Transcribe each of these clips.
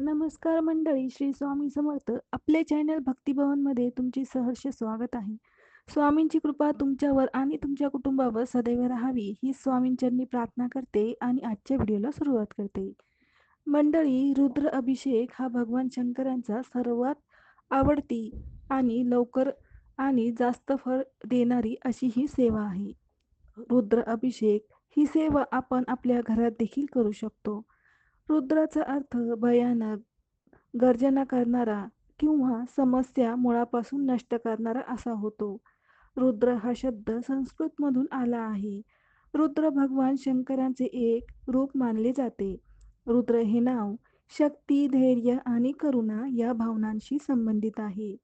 नमस्कार मंडळी श्री स्वामी समर्थ. आपले चॅनल भक्तिभवनमध्ये तुमचे सहर्ष स्वागत आहे. स्वामींची कृपा तुमच्यावर आणि तुमच्या कुटुंबावर सदैव राहावी ही स्वामींचरणी प्रार्थना करते आणि आजच्या व्हिडिओला सुरुवात करते. मंडळी रुद्र अभिषेक हा भगवान शंकरांचा सर्वात आवडती आणि लवकर आणि जास्त फळ देणारी अशी ही सेवा आहे. रुद्र अभिषेक ही सेवा आपण आपल्या घरात देखील करू शकतो. रुद्राचा अर्थ भयानक गर्जना करणारा किंवा समस्या मुळापासून नष्ट करणारा असा होतो. रुद्र हा शब्द संस्कृतमधून आला आहे. रुद्र भगवान शंकरांचे एक रूप मानले जाते. रुद्र हे नाव शक्ती धैर्य आणि करुणा या भावनांशी संबंधित आहे.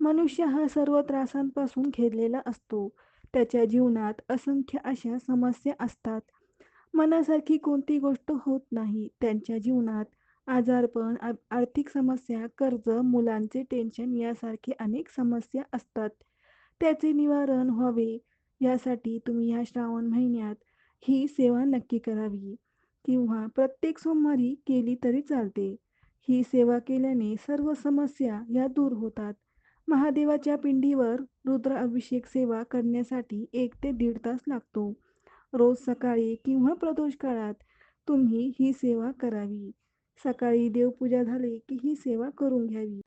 मनुष्य हा सर्व त्रासांपासून खेळलेला असतो. त्याच्या जीवनात असंख्य अशा समस्या असतात. मनासारखी कोणती गोष्ट होत नाही. त्यांच्या जीवनात आजारपण आर्थिक समस्या कर्ज मुलांचे टेन्शन यासारखे अनेक समस्या असतात. त्याचे निवारण व्हावे यासाठी तुम्ही ह्या श्रावण महिन्यात ही सेवा नक्की करावी किंवा प्रत्येक सोमवारी केली तरी चालते. ही सेवा केल्याने सर्व समस्या या दूर होतात. महादेवाच्या पिंडीवर रुद्र अभिषेक सेवा करण्यासाठी एक ते दीड तास लागतो. रोज सकाळी किंवा प्रदोष काळात तुम्ही ही सेवा करावी. सकाळी देवपूजा झाली की ही सेवा करून घ्यावी.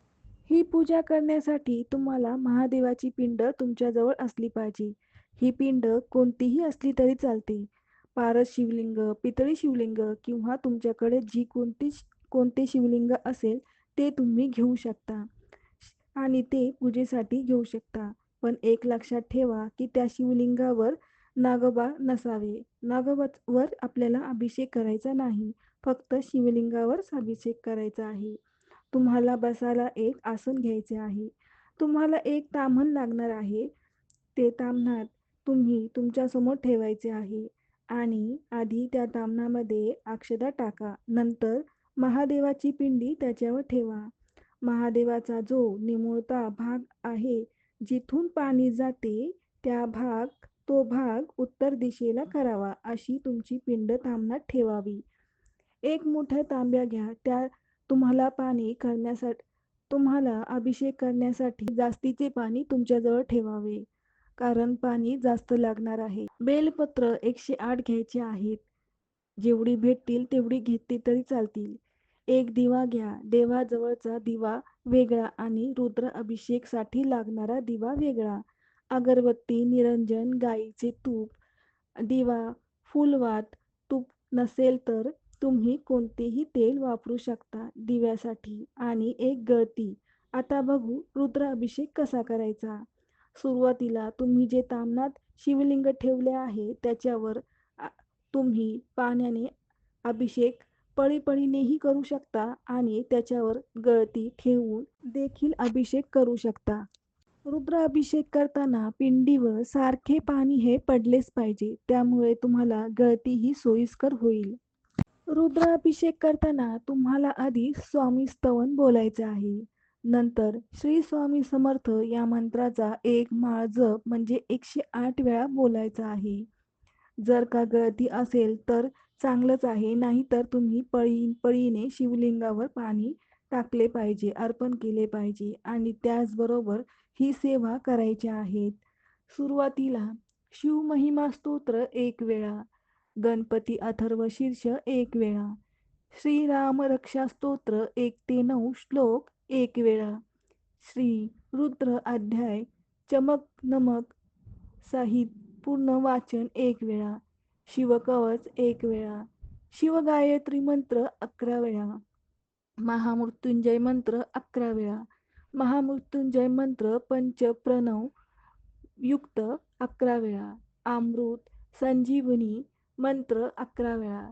ही पूजा करण्यासाठी तुम्हाला महादेवाची पिंड तुमच्याजवळ असली पाहिजे. ही पिंड कोणतीही असली तरी चालते. पारस शिवलिंग पितळी शिवलिंग किंवा तुमच्याकडे जी कोणती कोणते शिवलिंग असेल ते तुम्ही घेऊ शकता. आणि ते पूजेसाठी घेऊ शकता. पण एक लक्षात ठेवा की त्या शिवलिंगावर नागोबा नसावे. नागोबावर आपल्याला अभिषेक करायचा नाही. फक्त शिवलिंगावरच अभिषेक करायचा आहे. तुम्हाला बसायला एक आसन घ्यायचे आहे. तुम्हाला एक ताम्हण लागणार आहे. ते ताम्हणात तुम्ही तुमच्यासमोर ठेवायचे आहे. आणि आधी त्या तामणामध्ये अक्षदा टाका. नंतर महादेवाची पिंडी त्याच्यावर ठेवा. महादेवाचा जो निमुळता भाग आहे जिथून पाणी जाते त्या भाग तो भाग उत्तर दिशेला करावा अशी तुमची पिंड थांबण्यात ठेवावी. एक मोठ्या तांब्या घ्या. त्या तुम्हाला पाणी करण्यासाठी तुम्हाला अभिषेक करण्यासाठी जास्तीचे पाणी तुमच्याजवळ ठेवावे. कारण पाणी जास्त लागणार आहे. बेलपत्र एकशे आठ घ्यायचे आहेत. जेवढी भेटतील तेवढी घेतली तरी चालतील. एक दिवा घ्या. देवाजवळचा दिवा वेगळा आणि रुद्र अभिषेकसाठी लागणारा दिवा वेगळा. अगरबत्ती निरंजन गाईचे तूप दिवा फुलवात तूप नसेल तर तुम्ही कोणतेही तेल वापरू शकता दिव्यासाठी. आणि एक गळती. आता बघू रुद्राभिषेक कसा करायचा? सुरुवातीला तुम्ही जे तामनात शिवलिंग ठेवले आहे त्याच्यावर तुम्ही पाण्याने अभिषेक पळीपळीनेही करू शकता आणि त्याच्यावर गळती ठेवून देखील अभिषेक करू शकता. रुद्राभिषेक करताना पिंडीवर सारखे पाणी हे पडलेच पाहिजे. त्यामुळे तुम्हाला गळती ही सोयीस्कर होईल. रुद्राभिषेक करताना तुम्हाला आधी स्वामी स्तवन बोलायचे आहे. नंतर श्री स्वामी समर्थ या मंत्राचा एक माळ जप म्हणजे एकशे आठ वेळा बोलायचा आहे. जर का गळती असेल तर चांगलंच आहे नाहीतर तुम्ही पळी पळीने शिवलिंगावर पाणी टाकले पाहिजे अर्पण केले पाहिजे आणि त्याचबरोबर ही सेवा करायच्या आहेत. सुरुवातीला शिवमहिमा स्तोत्र एक वेळा गणपती अथर्व शीर्ष एक वेळा श्रीराम रक्षा स्तोत्र एक ते नऊ श्लोक एक वेळा श्री रुद्र अध्याय चमक नमक साहित पूर्ण वाचन एक वेळा शिवकवच एक वेळा शिवगायत्री मंत्र अकरा वेळा महामृत्युंजय मंत्र अकरा वेळा महामृत्युंजय मंत्र पंच प्रणव युक्त अकरा वेळा. अमृत संजीवनी मंत्र अकरा वेळा.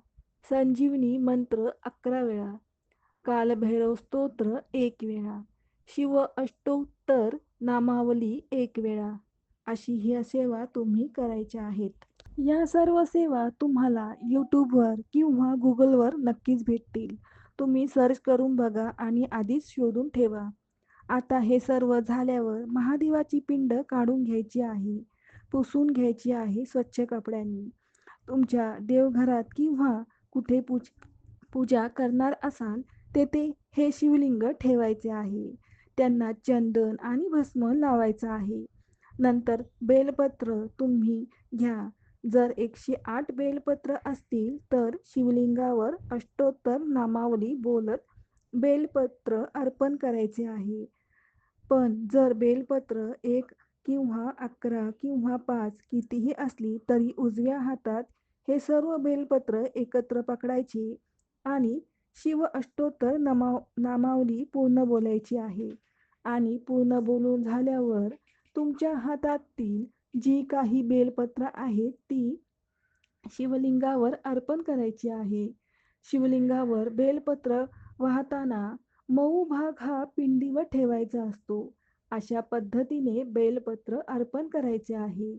संजीवनी मंत्र अकरा वेळा. कालभैरव स्तोत्र एक वेळा. शिव अष्टोत्तर नामावली एक वेळा. अशी ह्या सेवा तुम्ही करायच्या आहेत. या सर्व सेवा तुम्हाला यूट्यूबवर किंवा गुगलवर नक्कीच भेटतील. तुम्ही सर्च करून बघा आणि आधीच शोधून ठेवा. आता हे सर्व झाल्यावर महादेवाची पिंड काढून घ्यायची आहे पुसून घ्यायची आहे स्वच्छ कपड्यांनी. तुमच्या देवघरात किंवा कुठे पूज पूजा करणार असाल तेथे हे शिवलिंग ठेवायचे आहे. त्यांना चंदन आणि भस्म लावायचं आहे. नंतर बेलपत्र तुम्ही घ्या. जर एकशे आठ बेलपत्र असतील तर शिवलिंगावर अष्टोत्तर नामावली बोलत बेलपत्र अर्पण करायचे आहे. पण जर बेलपत्र एक किंवा अकरा किंवा पाच कितीही असली तरी उजव्या हातात हे सर्व बेलपत्र एकत्र पकडायची आणि शिव अष्टोत्तर नमाव नामावली पूर्ण बोलायची आहे. आणि पूर्ण बोलून झाल्यावर तुमच्या हातातील जी काही बेलपत्र आहेत ती शिवलिंगावर अर्पण करायची आहे. शिवलिंगावर बेलपत्र वाहताना मऊ भाग हा पिंडीवर ठेवायचा असतो. अशा पद्धतीने बेलपत्र अर्पण करायचे आहे.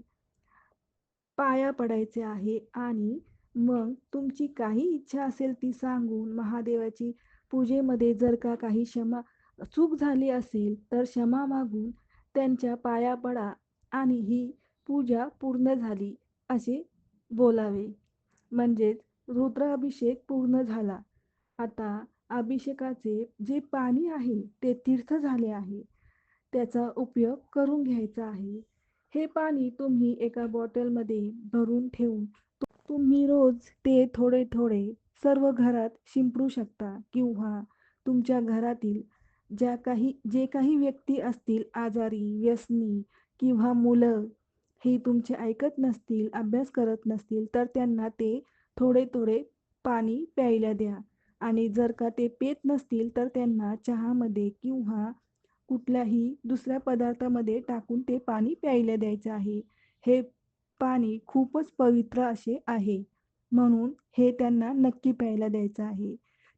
पाया पडायचे आहे आणि मग तुमची काही इच्छा असेल ती सांगून महादेवाची पूजेमध्ये जर का काही क्षमा चूक झाली असेल तर क्षमा मागून त्यांच्या पाया पडा आणि ही पूजा पूर्ण झाली असे बोलावे. म्हणजेच रुद्राभिषेक पूर्ण झाला. आता अभिषेकाचे जे पाणी आहे ते तीर्थ झाले आहे. त्याचा उपयोग करून घ्यायचा आहे. हे पाणी तुम्ही एका बॉटलमध्ये भरून ठेवून तुम्ही रोज ते थोडे थोडे सर्व घरात शिंपडू शकता किंवा तुमच्या घरातील ज्या काही जे काही व्यक्ती असतील आजारी व्यसनी किंवा मुलं हे तुमचे ऐकत नसतील अभ्यास करत नसतील तर त्यांना ते थोडे थोडे पाणी प्यायला द्या. आणि जर का ते पेत नसतील तर त्यांना चहामध्ये किंवा कुठल्याही दुसऱ्या पदार्थामध्ये टाकून ते पाणी प्यायला द्यायचं आहे. हे पाणी खूपच पवित्र असे आहे. म्हणून हे त्यांना नक्की प्यायला द्यायचं आहे.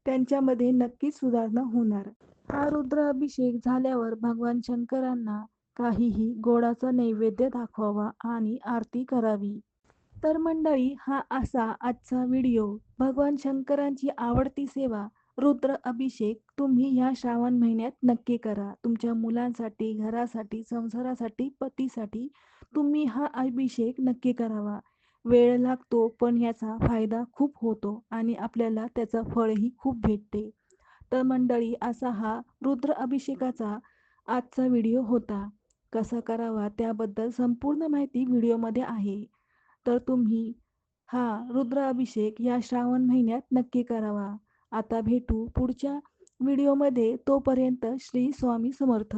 त्यांच्यामध्ये नक्कीच सुधारणा होणार. हा रुद्र अभिषेक झाल्यावर भगवान शंकरांना काहीही गोडाचा नैवेद्य दाखवावा आणि आरती करावी. तर मंडळी हा असा आजचा व्हिडिओ. भगवान शंकरांची आवडती सेवा रुद्र अभिषेक तुम्ही ह्या श्रावण महिन्यात नक्की करा. तुमच्या मुलांसाठी घरासाठी संसारासाठी पतीसाठी तुम्ही हा अभिषेक नक्की करावा. वेळ लागतो पण याचा फायदा खूप होतो आणि आपल्याला त्याचं फळही खूप भेटते. तर मंडळी असा हा रुद्र अभिषेकाचा आजचा व्हिडिओ होता. कसा करावा त्याबद्दल संपूर्ण माहिती व्हिडिओमध्ये आहे. तर तुम्ही हा रुद्राभिषेक या श्रावण महिन्यात नक्की करावा. आता भेटू पुढच्या व्हिडिओमध्ये. तोपर्यंत श्री स्वामी समर्थ.